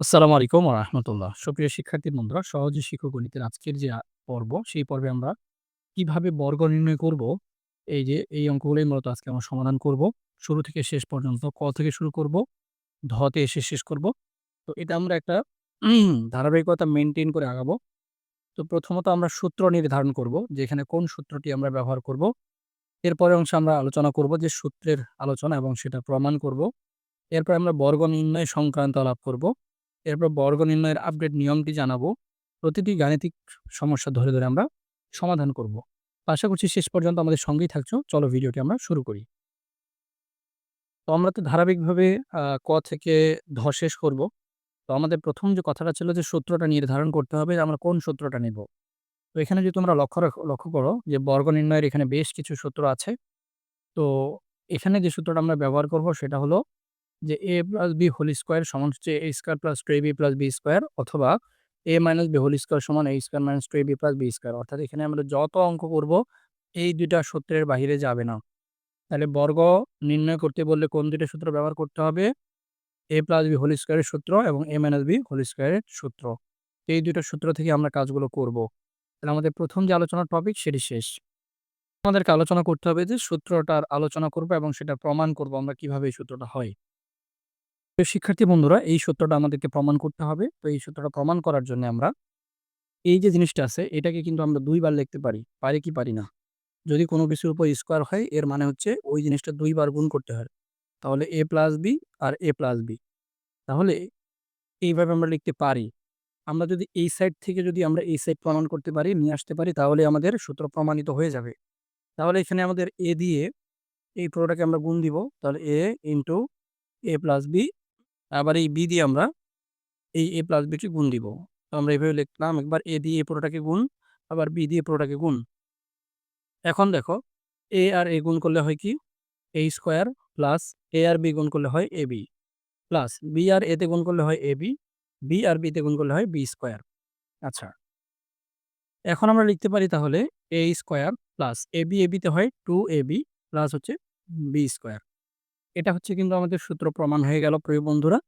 আসসালামু আলাইকুম রাহমাতুল্লাহ। সুপ্রিয় শিক্ষার্থী বন্ধুরা, সহজে শিখো গণিতের আজকের যে পর্ব, সেই পর্বে আমরা কীভাবে বর্গ নির্ণয় করব, এই যে এই অঙ্কগুলোই মূলত আজকে আমরা সমাধান করব। শুরু থেকে শেষ পর্যন্ত ক থেকে শুরু করব, ধ তে এসে শেষ করব। তো এটা আমরা একটা ধারাবাহিকতা মেইনটেইন করে আগাবো। তো প্রথমত আমরা সূত্র নির্ধারণ করব যে এখানে কোন সূত্রটি আমরা ব্যবহার করব। এরপরের অংশে আমরা আলোচনা করব যে সূত্রের আলোচনা এবং সেটা প্রমাণ করব। এরপর আমরা বর্গ নির্ণয় সংক্রান্ত আলাপ করব। এরপর বর্গ নির্ণয়ের আপডেট নিয়মটি জানাব। প্রতিটি গাণিতিক সমস্যা ধরে, ধরে আমরা সমাধান করব। আশা করছি শেষ পর্যন্ত আমাদের সঙ্গেই থাকছো। চলো ভিডিওটি আমরা শুরু করি। তো আমরা তো ধারাবাহিকভাবে ক থেকে ধ শেষ করব। তো আমাদের প্রথম যে কথাটা ছিল যে সূত্রটা নির্ধারণ করতে হবে আমরা কোন সূত্রটা নেব। তো এখানে যদি তোমরা লক্ষ্য লক্ষ্য করো যে বর্গ নির্ণয়ের এখানে বেশ কিছু সূত্র আছে। তো এখানে যে সূত্রটা আমরা ব্যবহার করব সেটা হলো যে A plus B whole square সমান হচ্ছে A square plus two B plus B square অথবা a minus b whole square সমান a square minus two B plus B square অর্থাৎ এখানে আমরা যত অঙ্ক করব, এই দুইটা সূত্রের বাহিরে যাবে না। তাহলে বর্গ নির্ণয় করতে বললে কোন ২ টা সূত্র ব্যবহার করতে হবে? এ প্লাস বি হোল স্কয়ারের সূত্র এবং a মাইনাস b হোল স্কয়ারের সূত্র। এই ২ টা সূত্র থেকে আমরা কাজগুলো করব। তাহলে আমাদের প্রথম যে আলোচনার টপিক সেটি শেষ। আমাদেরকে আলোচনা করতে হবে যে সূত্রটার আলোচনা করব এবং সেটা প্রমাণ করব আমরা কীভাবে এই সূত্রটা হয়। শিক্ষার্থী বন্ধুরা, এই সূত্রটা আমাদেরকে প্রমাণ করতে হবে। তো এই সূত্রটা প্রমাণ করার জন্য আমরা এই যে জিনিসটা আছে, এটাকে কিন্তু আমরা ২ বার লিখতে পারি। পারি কি পারি না? যদি কোনো কিছুর উপর স্কোয়ার হয়, এর মানে হচ্ছে ওই জিনিসটা ২ বার গুণ করতে হয়। তাহলে a প্লাস বি আর a প্লাস বি তাহলে এইভাবে আমরা লিখতে পারি। আমরা যদি এই সাইড থেকে যদি আমরা এই সাইড প্রমাণ করতে পারি, নিয়ে আসতে পারি তাহলে আমাদের সূত্র প্রমাণিত হয়ে যাবে। তাহলে এখানে আমাদের এ দিয়ে এই পুরোটাকে আমরা গুণ দিব। তাহলে a into A plus B আবার এই বি দিয়ে আমরা এই এ প্লাস কে গুণ দিব। তো আমরা এভাবে লিখলাম একবার এ দিয়ে এ পুরোটাকে গুণ, আবার বি দিয়ে পুরোটাকে গুণ। এখন দেখো এ আর এ গুণ করলে হয় কি? a স্কোয়ার প্লাস এ আর বি গুণ করলে হয় এ বি প্লাস বি আর এতে গুণ করলে হয় ab, b আর b তে গুণ করলে হয় বি স্কয়ার। আচ্ছা। এখন আমরা লিখতে পারি তাহলে A square plus ab ab তে হয় টু এ বি প্লাস হচ্ছে বি স্কোয়ার এটা হচ্ছে কিন্তু আমাদের সূত্র প্রমাণ হয়ে গেল প্রিয় বন্ধুরা।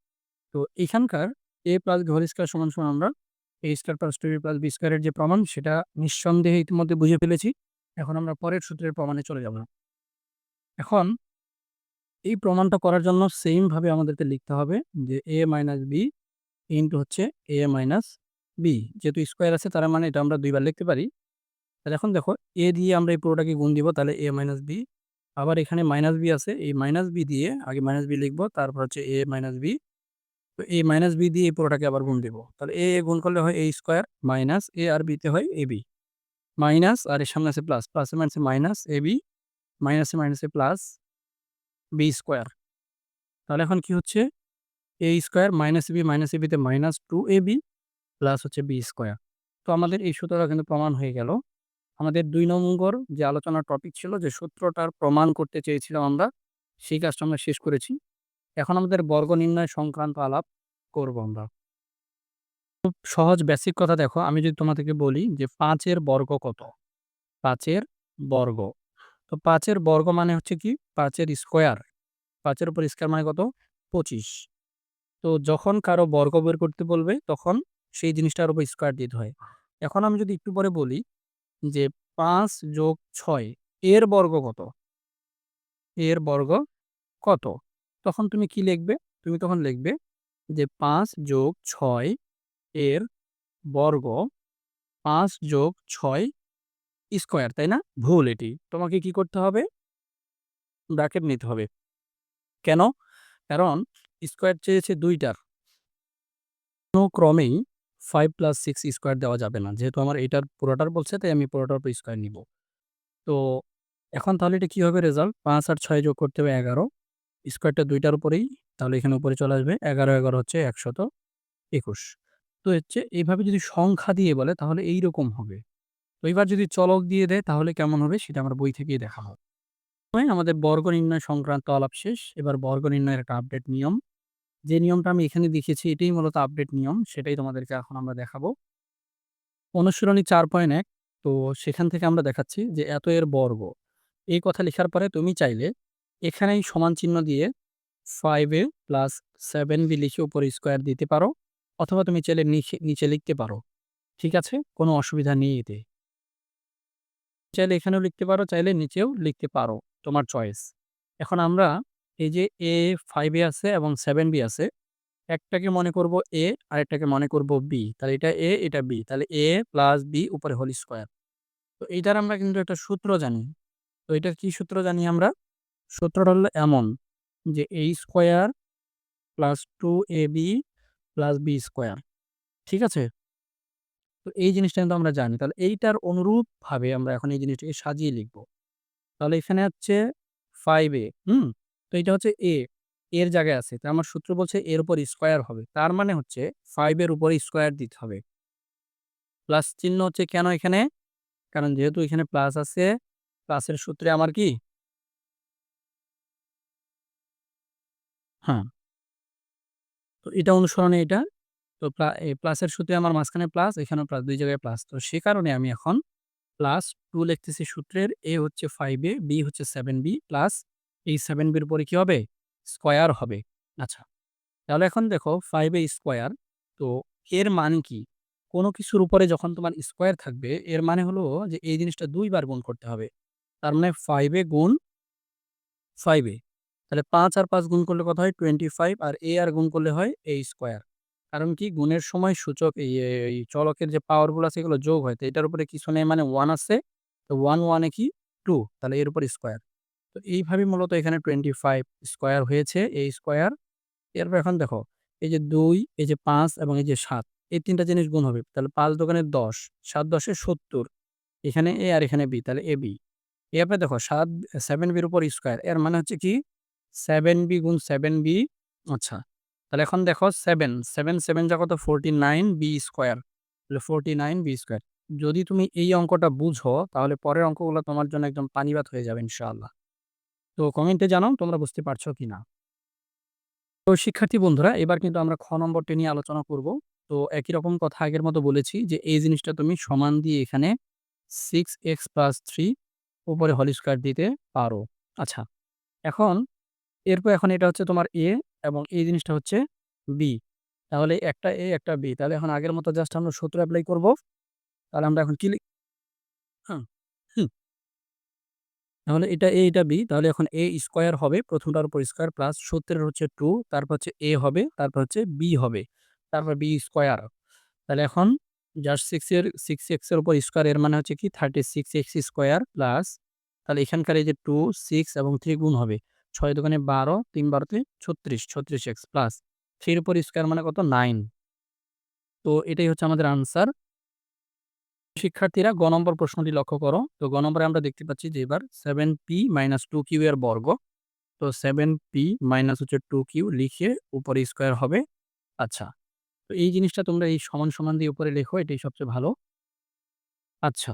তো এখানকার এ প্লাস ঘর স্কোয়ার সমান, সমান আমরা A square plus 2ab plus B স্কোয়ারের যে প্রমাণ সেটা নিঃসন্দেহে ইতিমধ্যে বুঝে ফেলেছি। এখন আমরা পরের সূত্রের প্রমাণে চলে যাব। এখন এই প্রমাণটা করার জন্য সেইম ভাবে আমাদেরকে লিখতে হবে যে এ মাইনাস b ইন্টু হচ্ছে a মাইনাস b যেহেতু স্কয়ার আছে তার মানে এটা আমরা ২ বার লিখতে পারি। তাহলে এখন দেখো a দিয়ে আমরা এই পুরোটাকে গুণ দিব তাহলে a মাইনাস b আবার এখানে মাইনাস b আছে এই মাইনাস b দিয়ে আগে মাইনাস b লিখব তারপর হচ্ছে a মাইনাস b তো a মাইনাস b দিয়ে এই পুরোটাকে আবার গুণ দিব। তাহলে a, a গুণ করলে হয় a স্কয়ার মাইনাস a আর b তে হয় ab মাইনাস আর এর সামনে আছে প্লাস, প্লাসে মাইনাসে মাইনাস ab মাইনাসে মাইনাসে প্লাস b স্কয়ার। তাহলে এখন কি হচ্ছে? A square minus ab minus ab তে মাইনাস 2ab প্লাস হচ্ছে b স্কয়ার। তো আমাদের এই সূত্রটা কিন্তু প্রমাণ হয়ে গেল। আমাদের ২ নম্বর যে আলোচনার টপিক ছিল যে সূত্রটার প্রমাণ করতে চেয়েছিলাম আমরা, সেই কাজটা আমরা শেষ করেছি। এখন আমাদের বর্গ নির্ণয় সংক্রান্ত আলাপ করব আমরা। খুব সহজ বেসিক কথা দেখো আমি যদি তোমাদেরকে বলি যে ৫ এর বর্গ কত? ৫ এর বর্গ। তো ৫ এর বর্গ মানে হচ্ছে কি? ৫ এর স্কয়ার। ৫ এর উপর স্কয়ার মানে কত? ২৫। তো যখন কারও বর্গ বের করতে বলবে, তখন সেই জিনিসটার উপর স্কোয়ার দিতে হয়। এখন আমি যদি একটু পরে বলি যে পাঁচ যোগ ছয়, এর বর্গ কত? এর বর্গ কত? তখন তুমি কি লিখবে? তুমি তখন লিখবে যে পাঁচ যোগ ছয় এর বর্গ পাঁচ যোগ ছয় স্কোয়ার তাই না? ভুল এটি। তোমাকে কি করতে হবে? ব্র্যাকেট নিতে হবে। কেন? কারণ স্কয়ার চেয়েছে ২ টার। কোনো ক্রমেই ফাইভ প্লাস ৬ স্কয়ার দেওয়া যাবে না। যেহেতু আমার এটার পুরোটার বলছে তাই আমি পুরোটার উপর স্কোয়ার নিব। তো এখন তাহলে এটা কী হবে রেজাল্ট? পাঁচ আর ছয় যোগ করতে হবে ১১ স্কয়ারটা ২ টার উপরেই তাহলে এখানে উপরে চলে আসবে। ১১, ১১ হচ্ছে ১২১। তো হচ্ছে এইভাবে যদি সংখ্যা দিয়ে বলে তাহলে এইরকম হবে। তো এবার যদি চলক দিয়ে দেয় তাহলে কেমন হবে সেটা আমার বই থেকেই দেখা হবে। আমাদের বর্গ নির্ণয় সংক্রান্ত আলাপ শেষ। এবার বর্গ নির্ণয়ের একটা আপডেট নিয়ম। যে নিয়মটা আমি এখানে দেখিয়েছি এটাই মূলত আপডেট নিয়ম। সেটাই তোমাদেরকে এখন আমরা দেখাবো। অনুশীলনী ৪.১ তো সেখান থেকে আমরা দেখাচ্ছি যে এত এর বর্গ। এই কথা লেখার পরে তুমি চাইলে এখানেই সমান চিহ্ন দিয়ে five A plus seven B লিখে উপরে স্কোয়ার দিতে পারো অথবা তুমি চাইলে নিচে লিখতে পারো। ঠিক আছে? কোনো অসুবিধা নেই এতে। চাইলে এখানেও লিখতে পারো, চাইলে নিচেও লিখতে পারো। তোমার চয়েস। এখন আমরা এই যে a 5a আছে এবং সেভেন বি আছে, একটাকে মনে করব a আরেকটাকে মনে করব বি তাহলে এটা এ এটা বি তাহলে এ প্লাস বি উপরে হোল স্কোয়ার। তো এইটার আমরা কিন্তু একটা সূত্র জানি। তো এটার কি সূত্র জানি আমরা? সূত্রটা হলো এমন যে a square plus two A B plus B square. ঠিক আছে? তো এই জিনিসটা কিন্তু আমরা জানি। তাহলে এইটার অনুরূপভাবে আমরা এখন এই জিনিসটাকে সাজিয়ে লিখব। তাহলে এখানে হচ্ছে 5a হুম? তো এটা হচ্ছে এ এর জায়গায় আছে। তো আমার সূত্র বলছে এর উপর স্কোয়ার হবে। তার মানে হচ্ছে 5 এর উপরে স্কোয়ার দিতে হবে। প্লাস চিহ্ন হচ্ছে কেন এখানে? কারণ যেহেতু এখানে প্লাস আছে, প্লাসের সূত্রে আমার কি? হ্যাঁ। তো এটা অনুসরণে এটা। তো প্লাসের সূত্রে আমার মাঝখানে প্লাস, এখানেও প্লাস ২ জায়গায় প্লাস। তো সে কারণে আমি এখন প্লাস 2 লিখতেছি সূত্রের a হচ্ছে 5a, b হচ্ছে 7b প্লাস এই 7b এর উপরে কি হবে? স্কোয়ার হবে। আচ্ছা। তাহলে এখন দেখো 5a স্কোয়ার তো এর মানে কি? কোনো কিছুর উপরে যখন তোমার স্কোয়ার থাকবে এর মানে হলো যে এই জিনিসটা ২ বার গুণ করতে হবে। তার মানে 5a গুণ 5a তাহলে ৫ আর ৫ গুণ করলে কত হয়? 25 আর a আর গুণ করলে হয় a স্কোয়ার। কারণ কি? গুণের সময় সূচক এই চলকের যে পাওয়ারগুলো আছে, এগুলো যোগ হয়। তো এটার উপরে কিছু নেই মানে ওয়ান আছে। তো ওয়ান ওয়ানে কি? টু তাহলে এর উপর স্কোয়ার। তো এইভাবে মূলত এখানে 25 স্কোয়ার হয়েছে এই স্কোয়ার। এরপর এখন দেখো, এই যে দুই, এই যে পাঁচ এবং এই যে সাত, এই তিনটা জিনিস গুণ হবে। তাহলে পাঁচ দোকানে দশ, সাত দশে ৭০ এখানে এ আর এখানে বি তাহলে এ বি এরপরে দেখো, সাত সেভেন বির উপর স্কোয়ার এর মানে হচ্ছে কি? সেভেন বি গুণ সেভেন বি আচ্ছা। তাহলে এখন দেখো 7, 7, 7 যা কত? 49b square. তাহলে 49b স্কোয়ার। যদি তুমি এই অঙ্কটা বুঝো তাহলে পরের অঙ্কগুলো তোমার জন্য একদম পানিবাত হয়ে যাবে ইনশাআল্লাহ। তো কমেন্টে জানাও তোমরা বুঝতে পারছ কিনা? তো শিক্ষার্থী বন্ধুরা এবার কিন্তু আমরা খ নম্বরটি নিয়ে আলোচনা করব। তো একই রকম কথা আগের মতো বলেছি যে এই জিনিসটা তুমি সমান দিয়ে এখানে সিক্স এক্স প্লাস থ্রি উপরে হোল স্কোয়ার দিতে পারো। আচ্ছা। এখন এরপর এখন এটা হচ্ছে তোমার a এবং এই জিনিসটা হচ্ছে বি তাহলে একটা এ একটা বি তাহলে এখন আগের মতো জাস্ট আমরা সূত্র অ্যাপ্লাই করব। তাহলে আমরা এখন কি হুম। তাহলে এটা এ এটা বি তাহলে এখন এ স্কোয়ার হবে প্রথমটার উপর স্কোয়ার প্লাস সূত্রের হচ্ছে টু তারপর হচ্ছে এ হবে তারপর হচ্ছে বি হবে। তারপর বি স্কোয়ার। তাহলে এখন জাস্ট 6 এর 6x এর উপর স্কোয়ার এর মানে হচ্ছে কি 36x স্কোয়ার প্লাস তাহলে এখানকার এই যে 2, 6 এবং থ্রি গুণ হবে। ৬ দোকানে ১২, ৩ বারোতে ৩৬, 36x প্লাস 3 এর উপর স্কোয়ার মানে কত? 9 তো এটাই হচ্ছে আমাদের আনসার। শিক্ষার্থীরা গ নম্বর প্রশ্নটি লক্ষ্য করো। তো গ নম্বরে আমরা দেখতে পাচ্ছি যে এবার 7p মাইনাস 2q এর বর্গ। তো 7p মাইনাস হচ্ছে 2q লিখে উপরে স্কোয়ার হবে। আচ্ছা। তো এই জিনিসটা তোমরা এই সমান, সমান দিয়ে উপরে লেখো এটাই সবচেয়ে ভালো। আচ্ছা।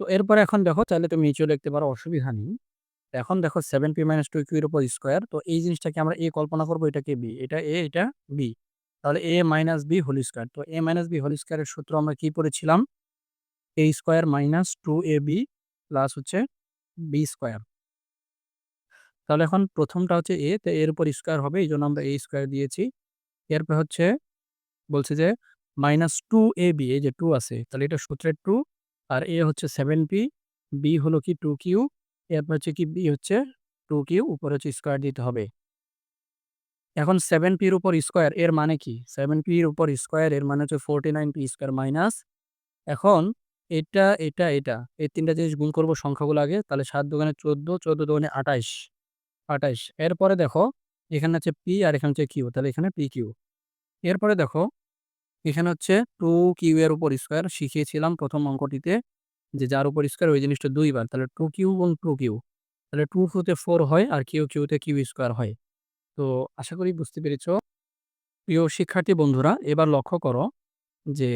তো এরপরে এখন দেখো চাইলে তুমি নিচেও লিখতে পারো অসুবিধা নেই। এখন দেখো সেভেন পি মাইনাস 2q এর উপর স্কোয়ার। তো এই জিনিসটাকে আমরা এ কল্পনা করব, এটাকে বি এটা এ এটা বি তাহলে A minus B whole square. তো এ মাইনাস বি হোল স্কোয়ারের সূত্র আমরা কি পড়েছিলাম? A square minus two A B plus হচ্ছে বি স্কোয়ার। তাহলে এখন প্রথমটা হচ্ছে এ তো এর উপর স্কোয়ার হবে, এই জন্য আমরা এ স্কোয়ার দিয়েছি। এরপর হচ্ছে বলছে যে মাইনাস টু এ বি এই যে টু আছে, তাহলে এটা সূত্রের টু আর এ হচ্ছে সেভেন পি বি হলো কি 2q এরপর হচ্ছে কি b হচ্ছে টু কিউ উপরে হচ্ছে স্কোয়ার দিতে হবে। এখন সেভেন পির উপর স্কোয়ার এর মানে কি? সেভেন পির উপর স্কোয়ার এর মানে হচ্ছে 49p স্কোয়ার মাইনাস এখন এটা, এটা, এটা এই তিনটা জিনিস গুণ করব সংখ্যাগুলো আগে তাহলে সাত দোকানে 14, 14 দোকানে 28, 28 এরপরে দেখো এখানে হচ্ছে পি আর এখানে হচ্ছে q তাহলে এখানে pq এরপরে দেখো এখানে হচ্ছে 2q এর উপর স্কোয়ার শিখিয়েছিলাম প্রথম অঙ্কটিতে যে যার উপর স্কোয়ার ওই জিনিসটা ২ বার তাহলে 2q গুণ 2q তাহলে 2 q তে 4 হয় আর q q তে q স্কোয়ার হয়। তো আশা করি বুঝতে পেরেছ। প্রিয় শিক্ষার্থী বন্ধুরা, এবার লক্ষ্য করো যে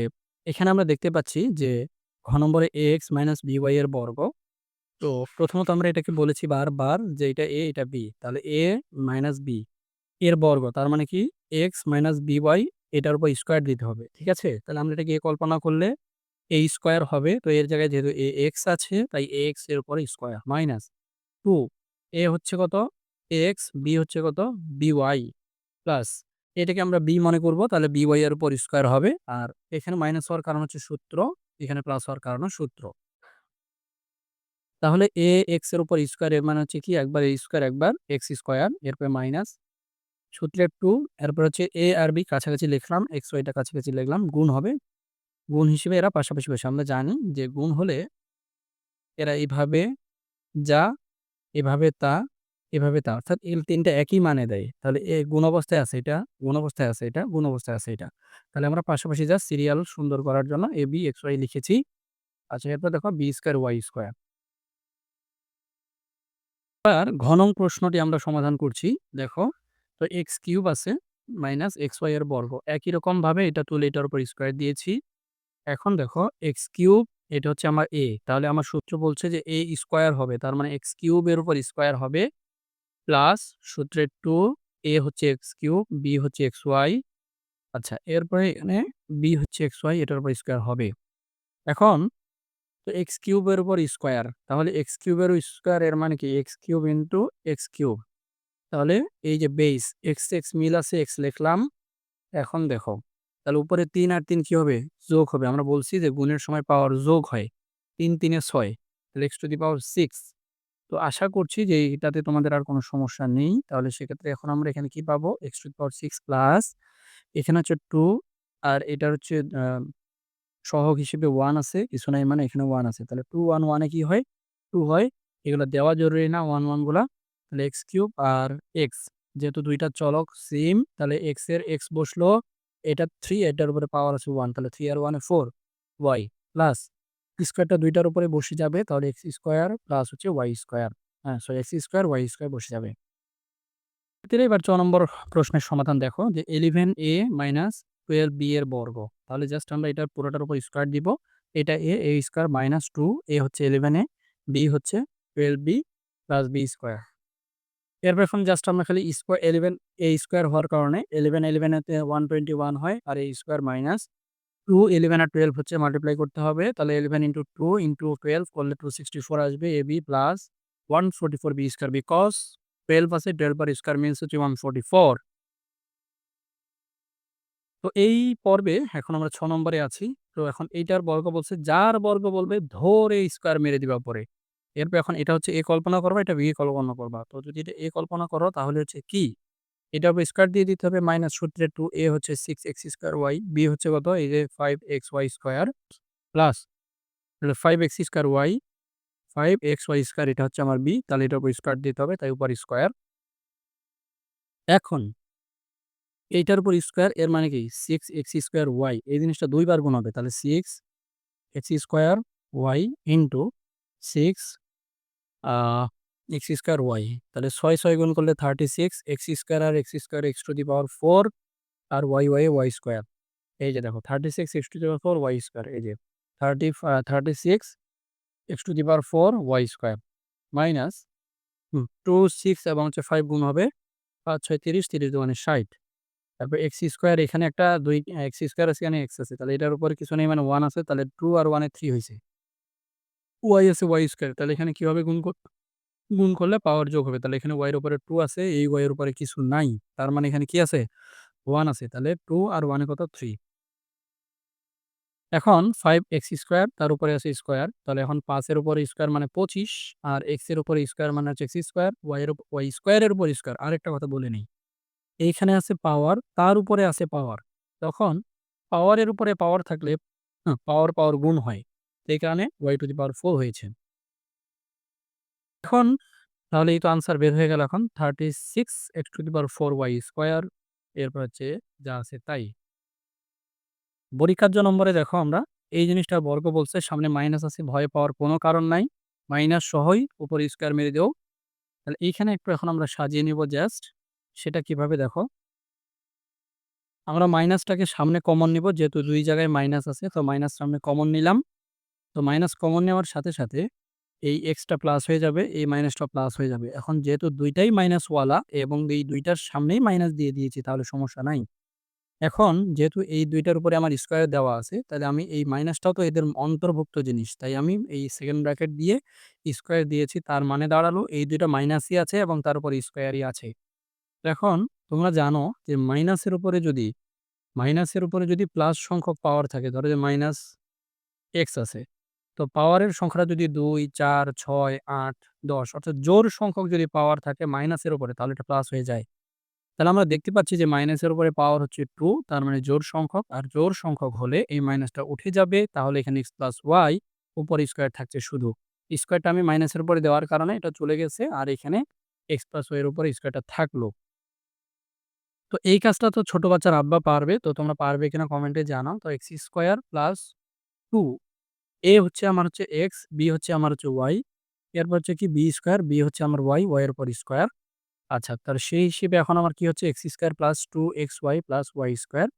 এখানে আমরা দেখতে পাচ্ছি যে ঘ নম্বরে এ এক্স মাইনাস by এর বর্গ। তো প্রথমত আমরা এটাকে বলেছি বারবার যে এটা এ এটা বি তাহলে এ মাইনাস বি এর বর্গ, তার মানে কি এক্স মাইনাস by এটার উপর স্কোয়ার দিতে হবে। ঠিক আছে? তাহলে আমরা এটাকে a কল্পনা করলে a স্কোয়ার হবে। তো এর জায়গায় যেহেতু ax আছে, তাই ax এর উপরে স্কোয়ার মাইনাস 2 a হচ্ছে কত? এক্স বি হচ্ছে কত? বিওয়াই প্লাস এটাকে আমরা বি মনে করব, তাহলে বিওয়াই এর উপর স্কোয়ার হবে, আর এখানে মাইনাস হওয়ার কারণ হচ্ছে সূত্র, এখানে প্লাস হওয়ার কারণ সূত্র। তাহলে এ এক্সের উপর স্কোয়ার এর মানে হচ্ছে কি? একবার এ স্কোয়ার একবার এক্স স্কোয়ার এরপরে মাইনাস সূত্রের টু এরপর হচ্ছে এ আর বি কাছাকাছি লিখলাম এক্স ওয়াইটা কাছাকাছি লিখলাম, গুণ হবে গুণ হিসেবে এরা পাশাপাশি বসে। আমরা জানি যে গুণ হলে এরা এইভাবে যা, এভাবে তা এভাবে তা। অর্থাৎ এল তিনটা একই মানে দেয়। তাহলে এ গুণ অবস্থায় আছে এটা, গুণ অবস্থায় আছে এটা, গুণ অবস্থায় আছে এটা। তাহলে আমরা পাশাপাশি যা সিরিয়াল সুন্দর করার জন্য এ বি এক্স ওয়াই লিখেছি। আচ্ছা এরপর দেখো বি স্কোয়ার ওয়াই স্কোয়ার এবার ঘনং প্রশ্নটি আমরা সমাধান করছি। দেখো, তো এক্স কিউব আছে মাইনাস এক্স ওয়াই এর বর্গ। একই রকমভাবে এটা তুলে এটার উপর স্কোয়ার দিয়েছি। এখন দেখো এক্স কিউব এটা হচ্ছে আমার এ তাহলে আমার সূত্র বলছে যে এ স্কোয়ার হবে, তার মানে এক্স কিউবের উপর স্কোয়ার হবে প্লাস সূত্রের টু এ হচ্ছে এক্স কিউব বি হচ্ছে এক্স ওয়াই আচ্ছা এরপরে এখানে বি হচ্ছে এক্স ওয়াই এটার উপর স্কোয়ার হবে। এখন তো এক্স কিউবের উপর স্কোয়ার, তাহলে এক্স কিউবের স্কোয়ার এর মানে কি? X cube into x cube. তাহলে এই যে বেস এক্স এক্স মিল আছে এক্স লিখলাম। এখন দেখো তাহলে উপরে তিন আর তিন কি হবে? যোগ হবে। আমরা বলছি যে গুণের সময় পাওয়ার যোগ হয় তিন তিনে ছয়। তাহলে x to the power six তো আশা করছি যে এটাতে তোমাদের আর কোনো সমস্যা নেই। তাহলে সেক্ষেত্রে এখন আমরা এখানে কি পাবো? X to the power six plus এখানে হচ্ছে টু আর এটার হচ্ছে সহগ হিসেবে ওয়ান আছে। কিছু নাই মানে এখানে ওয়ান আছে। তাহলে টু ওয়ান ওয়ানে কি হয়? টু হয়। এগুলো দেওয়া জরুরি না। ওয়ান ওয়ানগুলা তাহলে এক্স কিউব আর এক্স যেহেতু দুইটা চলক সেম তাহলে এক্সের এক্স বসল এটা থ্রি এটার উপরে পাওয়ার আছে ওয়ান তাহলে থ্রি আর ওয়ানে ফোর ওয়াই প্লাস স্কোয়ারটা দুইটার উপরে বসে যাবে, তাহলে এক্স স্কোয়ার প্লাস হচ্ছে ওয়াই স্কোয়ার হ্যাঁ sorry x square y square বসে যাবে। এবার ছ নম্বর প্রশ্নের সমাধান দেখো, যে eleven a minus twelve b এর বর্গ, তাহলে জাস্ট আমরা এটার পুরোটার উপর স্কোয়ার দিব, এটা a a square minus two a হচ্ছে ইলেভেন এ বি হচ্ছে twelve b plus b square এরপর এখন জাস্ট আমরা খালি স্কোয়ার ইলেভেন এ স্কোয়ার হওয়ার কারণে ইলেভেন ইলেভেনেতে ওয়ান টোয়েন্টি ওয়ান হয় আর a square minus two eleven R twelve হচ্ছে মাল্টিপ্লাই করতে হবে। তাহলে eleven into two into twelve করলে টু সিক্সটি ফোর আসবে a b plus one forty four b square because twelve আছে টুয়েলভ আর স্কোয়ার মিনস হচ্ছে ওয়ান ফোর্টি ফোর তো এই পর্বে এখন আমরা ছ নম্বরে আছি। তো এখন এইটার বর্গ বলছে, যার বর্গ বলবে ধরে স্কোয়ার মেরে দিবা পরে এরপর এখন এটা হচ্ছে এ কল্পনা করবা, এটা বি কল্পনা করবা। তো যদি এটা এ কল্পনা করো, তাহলে হচ্ছে কি? এটা হবে স্কোয়ার দিয়ে দিতে হবে মাইনাস সূত্রে টু এ হচ্ছে six x square y b হচ্ছে কত? এই যে five x y square plus five x square y five x y square এটা হচ্ছে আমার বি তাহলে এটার উপর স্কোয়ার দিতে হবে, তাই উপর স্কোয়ার এখন এইটার উপর স্কোয়ার এর মানে কি? সিক্স এক্স স্কোয়ার ওয়াই এই জিনিসটা দুইবার গুণ হবে, তাহলে six x square y into six x square y তাহলে ছয় ছয় গুণ করলে thirty six x square R x square x to the power four R y y y square এই যে দেখো thirty six x to the power four y square এই যে thirty thirty six x to the power four y square minus two six এবং হচ্ছে five গুণ হবে পাঁচ, ছয়, তিরিশ তিরিশ দোকানে ষাট। তারপর এক্স স্কোয়ার এখানে একটা দুই এক্স স্কোয়ার আছে, এখানে এক্স আছে, তাহলে এটার উপরে কিছু নেই মানে ওয়ান আছে, তাহলে টু আর ওয়ানে থ্রি হয়েছে। ওয়াই আছে ওয়াই স্কোয়ার তাহলে এখানে কী হবে গুণ গুণ করলে পাওয়ার যোগ হবে? তাহলে এখানে ওয়াইয়ের উপরে টু আছে, এই ওয়াইয়ের উপরে কিছু নাই, তার মানে এখানে কি আছে? ওয়ান আছে, তাহলে টু আর ওয়ানে কত থ্রি এখন ফাইভ এক্স স্কোয়ার তার উপরে আছে স্কোয়ার তাহলে এখন পাঁচের উপরে স্কোয়ার মানে পঁচিশ, আর এক্সের উপরে স্কোয়ার মানে হচ্ছে এক্স স্কোয়ার ওয়াই ওয়াইয়ের ওয়াই স্কোয়ারের উপর স্কোয়ার আরেকটা কথা বলে নেই। এইখানে আছে পাওয়ার তার উপরে আছে পাওয়ার তখন পাওয়ারের উপরে পাওয়ার থাকলে পাওয়ার পাওয়ার গুণ হয়। এই কারণে y to the power four হয়েছে। এখন তাহলে এই তো আনসার বের হয়ে গেল এখন। Thirty six x to the power four y square এরপর হচ্ছে যা আছে তাই। পরীক্ষার নম্বরে দেখো আমরা, এই জিনিসটা বর্গ বলছে, সামনে মাইনাস আছে, ভয় পাওয়ার কোনো কারণ নাই। মাইনাস সহই উপর স্কোয়ার মেরে দেও। তাহলে এইখানে একটু এখন আমরা সাজিয়ে নিব জাস্ট সেটা কীভাবে দেখো? আমরা মাইনাসটাকে সামনে কমন নিব, যেহেতু দুই জায়গায় মাইনাস আছে, তো মাইনাস সামনে কমন নিলাম। তো মাইনাস কমন নেওয়ার সাথে সাথে এই এক্সটা প্লাস হয়ে যাবে এই মাইনাসটা প্লাস হয়ে যাবে এখন যেহেতু দুইটাই মাইনাস ওয়ালা এবং এই দুইটার সামনেই মাইনাস দিয়ে দিয়েছি তাহলে সমস্যা নাই এখন যেহেতু এই দুইটার উপরে আমার স্কোয়ার দেওয়া আছে, তাহলে আমি এই মাইনাসটাও তো এদের অন্তর্ভুক্ত জিনিস। তাই আমি এই সেকেন্ড ব্র্যাকেট দিয়ে স্কোয়ার দিয়েছি। তার মানে দাঁড়াল এই দুইটা মাইনাসই আছে এবং তার উপরে স্কোয়ারই আছে। এখন তোমরা জানো যে মাইনাসের উপরে যদি মাইনাসের উপরে যদি প্লাস সংখ্যক পাওয়ার থাকে, ধরো যে মাইনাস এক্স আছে। তো পাওয়ারের সংখ্যাটা যদি ২, ৪, ৬, ৮, ১০ অর্থাৎ জোর সংখ্যক যদি পাওয়ার থাকে মাইনাসের উপরে তাহলে এটা প্লাস হয়ে যায়। তাহলে আমরা দেখতে পাচ্ছি যে মাইনাসের উপরে পাওয়ার হচ্ছে টু তার মানে জোর সংখ্যক। আর জোর সংখ্যক হলে এই মাইনাসটা উঠে যাবে। তাহলে এখানে এক্স প্লাস ওয়াই উপরে স্কোয়ার থাকছে শুধু। স্কোয়ারটা আমি মাইনাসের উপরে দেওয়ার কারণে এটা চলে গেছে। আর এখানে এক্স প্লাস এর উপরে স্কোয়ারটা থাকল। তো এই কাজটা তো ছোট বাচ্চার আব্বা পারবে। তো তোমরা পারবে কিনা কমেন্টে জানাও। তো এক্স স্কোয়ার প্লাস 2 a হচ্ছে আমার হচ্ছে x, b হচ্ছে আমার হচ্ছে y। এরপর হচ্ছে কি b স্কোয়ার, b হচ্ছে আমার y এর উপর স্কোয়ার। আচ্ছা, তাহলে সেই হিসেবে এখন আমার কি হচ্ছে x square plus two x y plus y square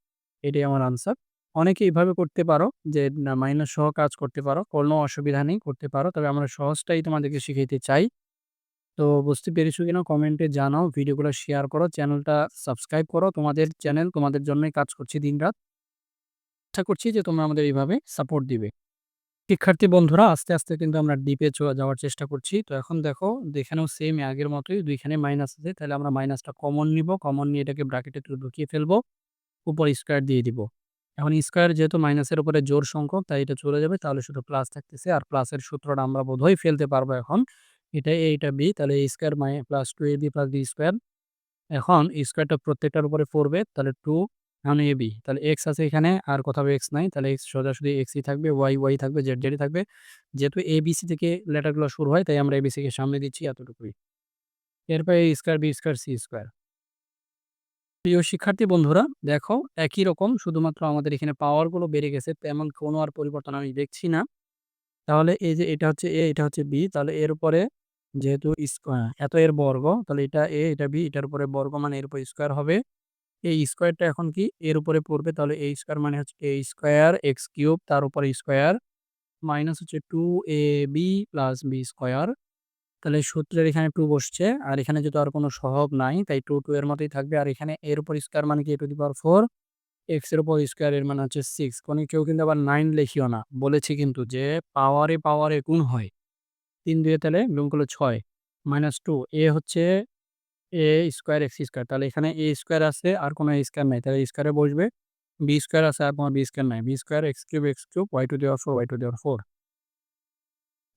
এটাই আমার আনসার। অনেকে এইভাবে করতে পারো যে মাইনাস সহ কাজ করতে পারো। কোনো অসুবিধা নেই করতে পারো। তবে আমরা সহজটাই তোমাদেরকে শিখাইতে চাই। তো বুঝতে পেরেছ কিনা কমেন্টে জানাও। ভিডিওগুলো শেয়ার করো। চ্যানেলটা সাবস্ক্রাইব করো। তোমাদের চ্যানেল তোমাদের জন্যই কাজ করছি দিনরাত। আশা করছি যে তোমরা আমাদের এইভাবে সাপোর্ট দিবে। শিক্ষার্থী বন্ধুরা আস্তে, আস্তে কিন্তু আমরা ডিপে যাওয়ার চেষ্টা করছি। তো এখন দেখো এখানেও সেম আগের মতোই ২ খানে মাইনাস আছে। তাহলে আমরা মাইনাসটা কমন নিব। কমন নিয়ে এটাকে ব্র্যাকেটে ঢুকিয়ে ফেলব। উপর স্কোয়ার দিয়ে দিব। এখন স্কোয়ার যেহেতু মাইনাসের উপরে জোর সংখ্যক তাই এটা চলে যাবে। তাহলে শুধু প্লাস থাকতেছে। আর প্লাসের সূত্রটা আমরা বোধহয় ফেলতে পারব এখন। এটা এটা b তাহলে a square my plus two a b plus b square. এখন স্কোয়ারটা প্রত্যেকটার উপরে পড়বে। তাহলে 2 এখন ab তাহলে এক্স আছে এখানে আর কোথাও এক্স নাই। তাহলে এক্স সোজাসুজি x ই থাকবে, ওয়াই ওয়াই থাকবে, z, z ই থাকবে। যেহেতু abc থেকে লেটারগুলো শুরু হয় তাই আমরা abc কে সামনে দিচ্ছি এতটুকুই। এরপর a square, b square, c square. প্রিয় শিক্ষার্থী বন্ধুরা দেখো একই রকম শুধুমাত্র আমাদের এখানে পাওয়ারগুলো বেড়ে গেছে। তেমন কোনো আর পরিবর্তন আমি দেখছি না। তাহলে এই যে এটা হচ্ছে এ এটা হচ্ছে বি তাহলে এর উপরে যেহেতু স্কোয়া এত এর বর্গ তাহলে এটা এ এটা বি এটার উপরে বর্গ মানে এর উপর স্কোয়ার হবে। এই স্কোয়ারটা এখন কি এর উপরে পড়বে তাহলে এই স্কোয়ার মানে হচ্ছে a স্কোয়ার এক্স কিউব তার উপরে স্কোয়ার মাইনাস হচ্ছে two a b plus b square. তাহলে সূত্রের এখানে টু বসছে আর এখানে যেহেতু আর কোনো সহগ নাই তাই 2, 2 এর মতোই থাকবে। আর এখানে এর উপর স্কোয়ার মানে কি a to the power four এক্সের উপর স্কোয়ার এর মানে হচ্ছে সিক্স কোনো কেউ কিন্তু আবার নাইন লিখিও না। বলেছি কিন্তু যে পাওয়ারে, পাওয়ারে গুণ হয়। ৩ দিয়ে তাহলে গুণ করলে 6 মাইনাস টু এ হচ্ছে a স্কোয়ার x স্কোয়ার তাহলে এখানে a স্কোয়ার আছে আর কোনো স্কোয়ার নাই। তাহলে স্কোয়ারে বসবে। b স্কোয়ার আছে আর কোনো b স্কোয়ার নাই। b square x cube x cube y to the power 4 y to the power 4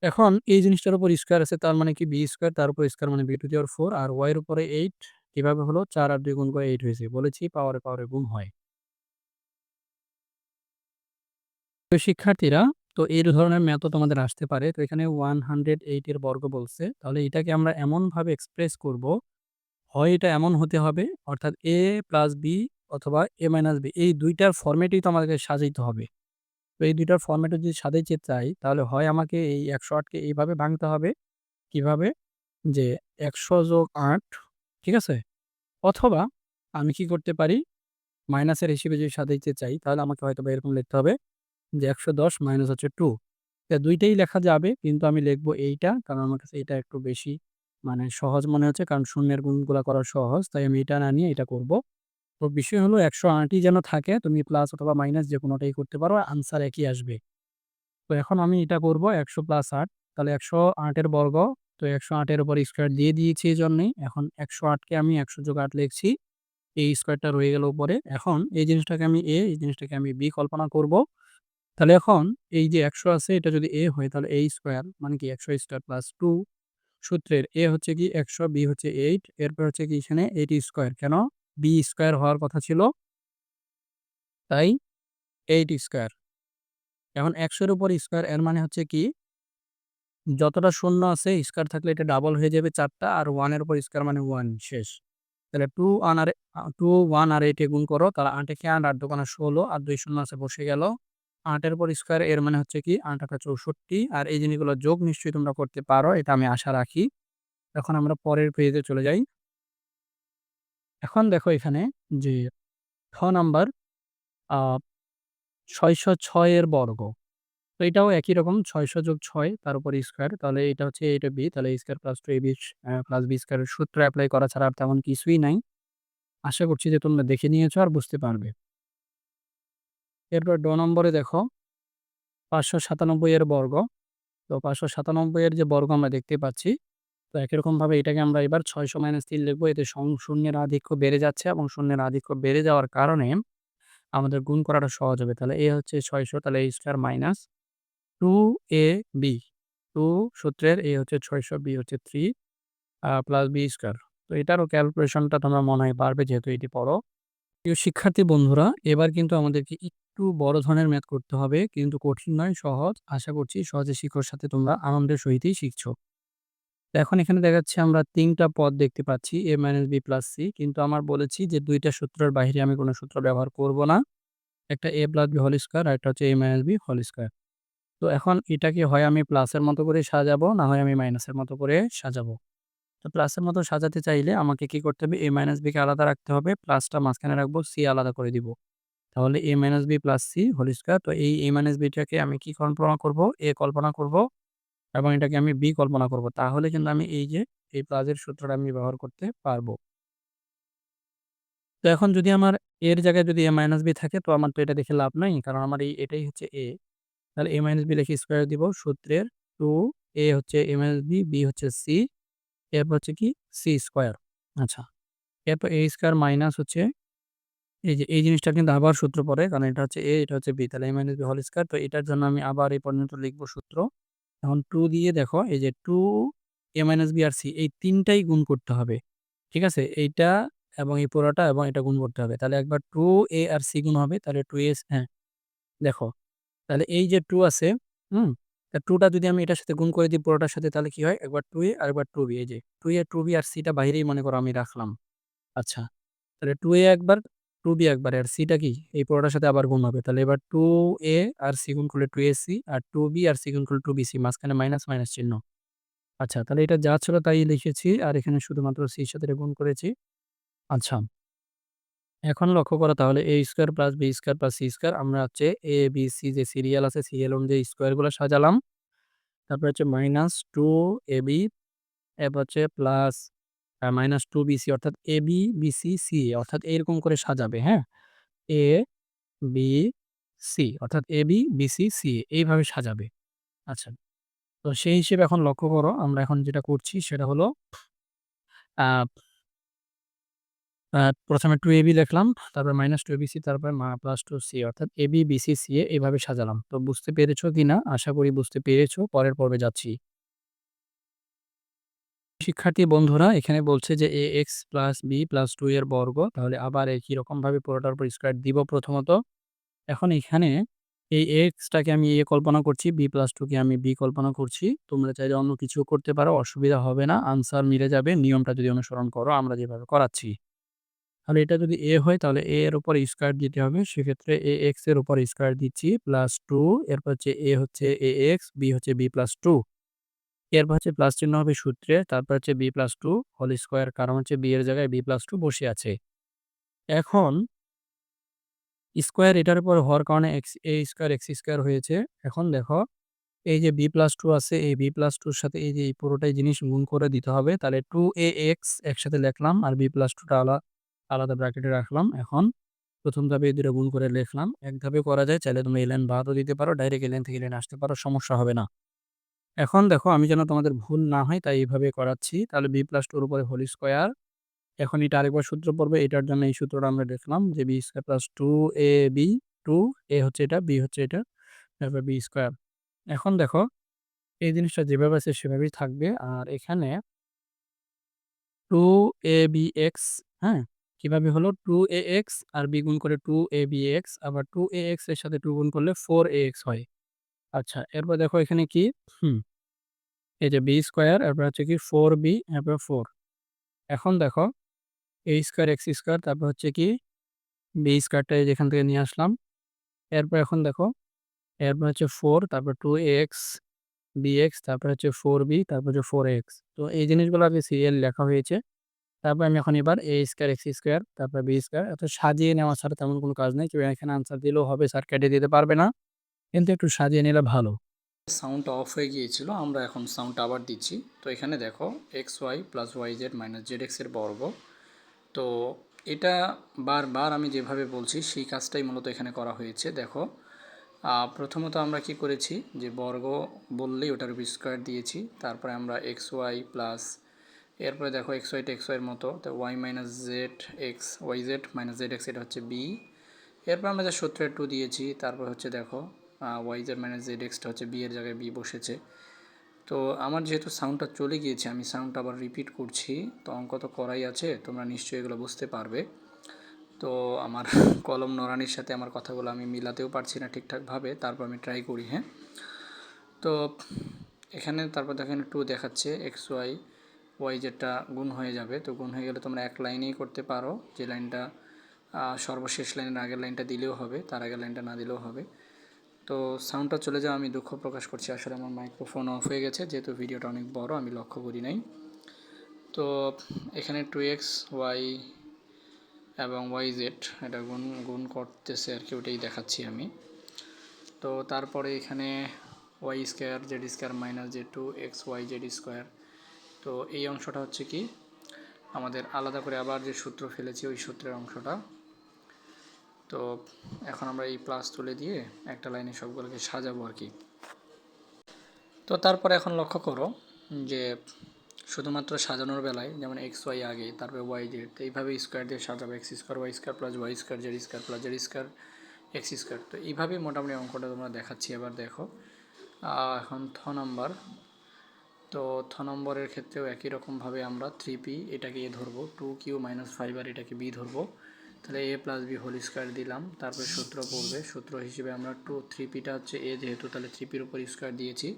এখন এই জিনিসটার উপর স্কোয়ার আছে তার মানে কি বি স্কোয়ার তার উপর স্কোয়ার মানে বি টু দি পাওয়ার 4 আর এর উপরে 8 কীভাবে হলো 4 আর 2 গুণ করে 8 হয়েছে। বলেছি পাওয়ারে, পাওয়ারে গুণ হয়। তো শিক্ষার্থীরা তো এই ধরনের ম্যাথও তোমাদের আসতে পারে। তো এখানে 108 এর বর্গ বলছে। তাহলে এটাকে আমরা এমনভাবে এক্সপ্রেস করব, হয় এটা এমন হতে হবে, অর্থাৎ এ প্লাস বি অথবা এ মাইনাস বি এই ২ টার ফরম্যাটেই তো আমাদেরকে সাজাইতে হবে। তো এই ২ টার ফরম্যাটে যদি সাজাইতে চাই, তাহলে হয় আমাকে এই একশো আটকে এইভাবে ভাঙতে হবে। কীভাবে? যে ১০০ যোগ আট, ঠিক আছে? অথবা আমি কি করতে পারি? মাইনাসের হিসেবে যদি সাজাইতে চাই, তাহলে আমাকে হয়তো বা এরকম লিখতে হবে যে ১১০ মাইনাস হচ্ছে 2 এটা ২ টাই লেখা যাবে, কিন্তু আমি লিখব এইটা, কারণ আমার কাছে এটা একটু বেশি মানে সহজ মনে হচ্ছে কারণ শূন্যের গুণগুলা করা সহজ তাই আমি এটা না নিয়ে এটা করব। তো বিষয় হলো ১০৮ই যেন থাকে, তুমি প্লাস অথবা মাইনাস যে কোনোটাই করতে পারো আনসার একই আসবে। তো এখন আমি এটা করব ১০০ প্লাস আট, তাহলে একশো আটের বর্গ, তো একশো আটের উপর স্কোয়ার দিয়ে দিয়েছি এজন্যই এখন একশো আটকে আমি ১০০ যোগ আট লিখছি। এই স্কোয়ারটা রয়ে গেল উপরে। এখন এই জিনিসটাকে আমি এ এই জিনিসটাকে আমি b কল্পনা করব। তাহলে এখন এই যে ১০০ আছে, এটা যদি এ হয়, তাহলে a স্কোয়ার মানে কি ১০০ স্কোয়ার প্লাস 2 সূত্রের এ হচ্ছে কি একশো, বি হচ্ছে এইট, এরপর হচ্ছে কি এখানে এইট স্কোয়ার কেন? বি স্কোয়ার হওয়ার কথা ছিল। তাই এইট স্কোয়ার। এখন একশোর উপর স্কোয়ার, এর মানে হচ্ছে কি যতটা শূন্য আছে, স্কোয়ার থাকলে এটা ডাবল হয়ে যাবে চারটা আর ওয়ানের উপর স্কোয়ার মানে ওয়ান, শেষ। তাহলে 2 1 আর 2 1 আর 8 এ গুণ করো, তাহলে 8 এ 8 8 দোকানে 16 আর দুই শূন্য আছে বসে গেল। ৮ পর স্কোয়ার এর মানে হচ্ছে কি ৮ ৮ ৬৪ আর এই জিনিসগুলো যোগ নিশ্চয়ই তোমরা করতে পারো, এটা আমি আশা রাখি। এখন আমরা পরের পেজে চলে যাই। এখন দেখো এখানে যে ছ নাম্বার ৬০৬ এর বর্গ। তো এটাও একই রকম ৬০০ যোগ ছয়, তার উপর স্কোয়ার তাহলে এটা হচ্ছে এটা b, তাহলে square plus two a b plus b square এর সূত্র এপ্লাই করা ছাড়া আর তেমন কিছুই নাই। আশা করছি যে তোমরা দেখে নিয়েছো আর বুঝতে পারবে। এরপর ড নম্বরে দেখো 597 এর বর্গ। তো 597 এর যে বর্গ আমরা দেখতে পাচ্ছি। তো একই রকমভাবে এটাকে আমরা এবার 600 - 3 লিখব। এতে শূন্যের আধিক্য বেড়ে যাচ্ছে এবং শূন্যের আধিক্য বেড়ে যাওয়ার কারণে আমাদের গুণ করাটা সহজ হবে। তাহলে এ হচ্ছে 600 তাহলে a স্কয়ার মাইনাস 2ab 2 সূত্রের এ হচ্ছে ছয়শো, বি হচ্ছে 3 আ, প্লাস বি স্কয়ার। তো এটারও ক্যালকুলেশনটা তোমরা মনে হয় পারবে যেহেতু এটি পড়ো। প্রিয় শিক্ষার্থী বন্ধুরা, এবার কিন্তু আমাদেরকে একটু বড় ধরনের ম্যাথ করতে হবে কিন্তু কঠিন নয়, সহজ। আশা করছি সহজে শিক্ষার সাথে তোমরা আনন্দের সহিতই শিখছো। এখন এখানে দেখাচ্ছে আমরা তিনটা পদ দেখতে পাচ্ছি a minus b plus c কিন্তু আমার বলেছি যে দুইটা সূত্রের বাইরে আমি কোনো সূত্র ব্যবহার করব না। একটা a + b হোল স্কয়ার আর একটা হচ্ছে a - b হোল স্কয়ার। তো এখন এটাকে হয় আমি প্লাসের মতো করে সাজাবো, না হয় আমি মাইনাসের মতো করে সাজাবো। তো প্লাসের মতো সাজাতে চাইলে আমাকে কি করতে হবে a - b কে আলাদা রাখতে হবে প্লাসটা মাঝখানে রাখব সি আলাদা করে দিব। তাহলে a - b + c whole square তো এই a - b টাকে আমি কি কল্পনা করব এ কল্পনা করব এবং এটাকে আমি বি কল্পনা করব। তাহলে কিন্তু আমি এই যে, এই প্লাসের সূত্রটা আমি ব্যবহার করতে পারব। তো এখন যদি আমার এর জায়গায় যদি a - বি থাকে, তো আমার তো এটা দেখে লাভ নাই। কারণ আমার এই, এটাই হচ্ছে এ তাহলে a - বি লিখে স্কোয়ার দিব সূত্রের টু এ হচ্ছে a - বি বি হচ্ছে সি এরপর হচ্ছে কি সি স্কোয়ার আচ্ছা। এরপর a স্কোয়ার মাইনাস হচ্ছে এই যে এই জিনিসটা কিন্তু আবার সূত্র পড়ে কারণ এটা হচ্ছে এ এটা হচ্ছে বি তাহলে a - বি হোল স্কয়ার তো এটার জন্য আমি আবার এই পর্যন্ত লিখব সূত্র। এখন টু দিয়ে দেখো এই যে 2 a - বি আর সি এই তিনটাই গুণ করতে হবে। ঠিক আছে? এইটা এবং এই পুরোটা এবং এটা গুণ করতে হবে। তাহলে একবার টু এ আর সি গুণ হবে তাহলে টু এস হ্যাঁ, দেখো তাহলে এই যে টু আছে, হুম? তা 2 টা যদি আমি এটার সাথে গুণ করে দিই পুরোটার সাথে তাহলে কি হয়? একবার টু এ আর একবার 2b এই যে 2a, 2b আর c টা বাহিরেই মনে করো আমি রাখলাম। আচ্ছা। তাহলে টু এ একবার, 2b একবার আর সিটা কি? এই পুরোটার সাথে আবার গুণ হবে। তাহলে এবার টু এ আর c গুণ করলে টু এ সি আর টু বি আর c গুণ করলে টু বি সি মাঝখানে মাইনাস, মাইনাস চিহ্ন। আচ্ছা তাহলে এটা যা ছিল তাই লিখেছি আর এখানে শুধুমাত্র সির সাথে গুণ করেছি। আচ্ছা। এখন লক্ষ্য করো তাহলে a square plus b square plus c square আমরা হচ্ছে এ বি সি যে সিরিয়াল আছে সিরিয়াল অনুযায়ী স্কোয়ারগুলো সাজালাম। তারপর হচ্ছে মাইনাস টু এ বি এরপর হচ্ছে প্লাস মাইনাস 2bc অর্থাৎ ab, bc, ca অর্থাৎ এরকম করে সাজাবে, হ্যাঁ? a, b, c অর্থাৎ ab, bc, ca এইভাবে সাজাবে। আচ্ছা। তো সেই হিসেবে এখন লক্ষ্য করো আমরা এখন যেটা করছি সেটা হলো আ আ প্রথমে 2ab লিখলাম, তারপর মাইনাস টু 2bc তারপর প্লাস 2c অর্থাৎ ab, bc, ca এভাবে সাজালাম। তো বুঝতে পেরেছ কিনা? আশা করি বুঝতে পেরেছ। পরের পর্বে যাচ্ছি। শিক্ষার্থী বন্ধুরা এখানে বলছে যে a x plus b plus two এর বর্গ তাহলে আবার একই রকমভাবে পুরোটার উপর স্কয়ার দিব প্রথমত। এখন এখানে এই এক্সটাকে আমি এ কল্পনা করছি, বি প্লাস টুকে আমি বি কল্পনা করছি। তোমরা চাইলে অন্য কিছুও করতে পারো, অসুবিধা হবে না। আনসার মিলে যাবে নিয়মটা যদি অনুসরণ করো আমরা যেভাবে করাচ্ছি। তাহলে এটা যদি এ হয় তাহলে এ এর উপর স্কয়ার দিতে হবে। সেক্ষেত্রে ax এর উপর স্কয়ার দিচ্ছি প্লাস টু এরপর হচ্ছে এ হচ্ছে এ এক্স বি হচ্ছে বি প্লাস 2 এরপর হচ্ছে প্লাস চিহ্ন হবে সূত্রে তারপর হচ্ছে b plus two whole square কারণ হচ্ছে b এর জায়গায় বি প্লাস টু বসে আছে। এখন স্কোয়ার এটার উপর হওয়ার কারণে x, a square x square হয়েছে। এখন দেখো, এই যে বি প্লাস টু আছে, এই বি প্লাস টুর সাথে এই যে এই পুরোটাই জিনিস গুণ করে দিতে হবে। তাহলে টু এ এক্স একসাথে লিখলাম আর বি প্লাস 2 টা আলা, আলাদা ব্র্যাকেটে রাখলাম। এখন প্রথম ধাপে দুটো গুণ করে লিখলাম। এক ধাপে করা যায়, চাইলে তুমি এই লাইন বাদও দিতে পারো। ডাইরেক্ট এই লাইন থেকে এই লাইন আসতে পারো, সমস্যা হবে না। এখন দেখো আমি যেন তোমাদের ভুল না হয় তাই এইভাবে করাচ্ছি। তাহলে বি প্লাস টুর উপরে হোল স্কোয়ার এখন এটা আরেকবার সূত্র পড়বে। এটার জন্য এই সূত্রটা আমরা দেখলাম যে B square plus 2ab 2a হচ্ছে এটা, বি হচ্ছে এটা। তারপর b স্কয়ার। এখন দেখো এই জিনিসটা যেভাবে আছে সেভাবেই থাকবে। আর এখানে টু এ বি এক্স হ্যাঁ? কীভাবে হলো টু এ এক্স আর বি গুণ করে টু এ বি এক্স আবার 2ax এর সাথে টু গুণ করলে ফোর এ এক্স হয়। আচ্ছা এরপর দেখো এখানে কি? হুম। এই যে বি স্কোয়ার এরপর হচ্ছে কি ফোর বি এরপর ফোর এখন দেখো, a স্কোয়ার x স্কোয়ার তারপর হচ্ছে কি বি স্কয়ারটা এই যে থেকে নিয়ে আসলাম। এরপর এখন দেখো, এরপর হচ্ছে ফোর তারপর টু এক্স বি এক্স তারপর হচ্ছে ফোর বি তারপর হচ্ছে ফোর এক্স তো এই জিনিসগুলো আগে সিরিয়াল লেখা হয়েছে। তারপর আমি এখন এবার a স্কোয়ার x স্কোয়ার তারপর বি স্কোয়ার এত সাজিয়ে নেওয়া ছাড়া তেমন কোনো কাজ নেই কেউ এখানে আনসার দিলেও হবে স্যার কেটে দিতে পারবে না। কিন্তু একটু সাজিয়ে নিলে ভালো। সাউন্ডটা অফ হয়ে গিয়েছিল। আমরা এখন সাউন্ডটা আবার দিচ্ছি। তো এখানে দেখো x y plus y z minus z এক্সের বর্গ। তো এটা বারবার আমি যেভাবে বলছি, সেই কাজটাই মূলত এখানে করা হয়েছে দেখো প্রথমত আমরা কি করেছি, যে বর্গ বললেই ওটার উপর স্কোয়ার দিয়েছি, তারপরে আমরা এক্স ওয়াই প্লাস এরপরে দেখো এক্স ওয়াইটা এক্স ওয়াইয়ের মতো, তো y minus z x y z minus z x এটা হচ্ছে বি এরপর আমরা যে সূত্রের টু দিয়েছি, তারপর হচ্ছে দেখো ওয়াই জেড মাইনাস জেড এক্সটা হচ্ছে বি এর জায়গায় বি বসেছে। তো আমার যেহেতু সাউন্ডটা চলে গিয়েছে, আমি সাউন্ডটা আবার রিপিট করছি। তো অঙ্ক তো করাই আছে, তোমরা নিশ্চয়ই এগুলো বুঝতে পারবে। তো আমার কলম নরানির সাথে আমার কথাগুলো আমি মিলাতেও পারছি না ঠিকঠাকভাবে, তারপর আমি ট্রাই করি হ্যাঁ? তো এখানে তারপর দেখেন টু দেখাচ্ছে এক্স ওয়াই ওয়াই যেটা গুণ হয়ে যাবে। তো গুণ হয়ে গেলে তোমরা এক লাইনেই করতে পারো। যে লাইনটা সর্বশেষ লাইনের আগের লাইনটা দিলেও হবে, তার আগের লাইনটা না দিলেও হবে। তো সাউন্ডটা চলে যাওয়া আমি দুঃখ প্রকাশ করছি। আসলে আমার মাইক্রোফোন অফ হয়ে গেছে, যেহেতু ভিডিওটা অনেক বড়, আমি লক্ষ্য করি নাই। তো এখানে টু এক্স ওয়াই এবং ওয়াই জেড এটা গুণ গুণ করতেছে আর কি, ওটাই দেখাচ্ছি আমি। তো তারপরে এখানে y square z square minus j two x y z square তো এই অংশটা হচ্ছে কি, আমাদের আলাদা করে আবার যে সূত্র ফেলেছি, ওই সূত্রের অংশটা। তো এখন আমরা এই প্লাস তুলে দিয়ে একটা লাইনে সবগুলোকে সাজাবো আর কি। তো তারপরে এখন লক্ষ্য করো যে শুধুমাত্র সাজানোর বেলায়, যেমন এক্স ওয়াই আগে, তারপরে ওয়াই জেড এইভাবে স্কোয়ার দিয়ে সাজাবো x square y square plus y square z square plus z square x square তো এইভাবেই মোটামুটি অঙ্কটা তোমরা দেখাচ্ছি, এবার দেখো। এখন থ নাম্বার। তো থ নম্বরের ক্ষেত্রেও একই রকমভাবে আমরা থ্রি পি এটাকে এ ধরবো টু কিউ মাইনাস ফাইভ আর এটাকে বি ধরবো। তাহলে a plus b whole square দিলাম, তারপরে সূত্র পড়বে। সূত্র হিসেবে আমরা টু থ্রি পিটা হচ্ছে এ যেহেতু, তাহলে থ্রি পির উপর স্কোয়ার দিয়েছি।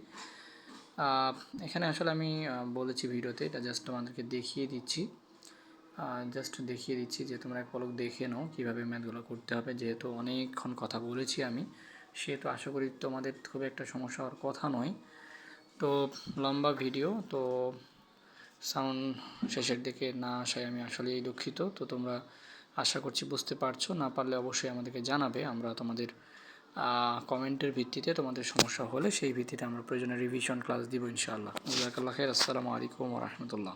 এখানে আসলে আমি বলেছি ভিডিওতে, এটা জাস্ট তোমাদেরকে দেখিয়ে দিচ্ছি। জাস্ট দেখিয়ে দিচ্ছি যে তোমরা এক পলক দেখে নাও কীভাবে ম্যাথগুলো করতে হবে। যেহেতু অনেকক্ষণ কথা বলেছি আমি, সেহেতু আশা করি তোমাদের খুব একটা সমস্যা হওয়ার কথা নয়। তো লম্বা ভিডিও, তো সাউন্ড শেষের দিকে না আসায় আমি আসলেই দুঃখিত। তো তোমরা আশা করছি বুঝতে পারছ, না পারলে অবশ্যই আমাদেরকে জানাবে। আমরা তোমাদের কমেন্টের ভিত্তিতে তোমাদের সমস্যা হলে সেই ভিত্তিতে আমরা প্রয়োজনীয় রিভিশন ক্লাস দিব ইনশাআল্লাহ। জাজাকাল্লাহ খের আসসালামু আলাইকুম রহমতুল্লাহ।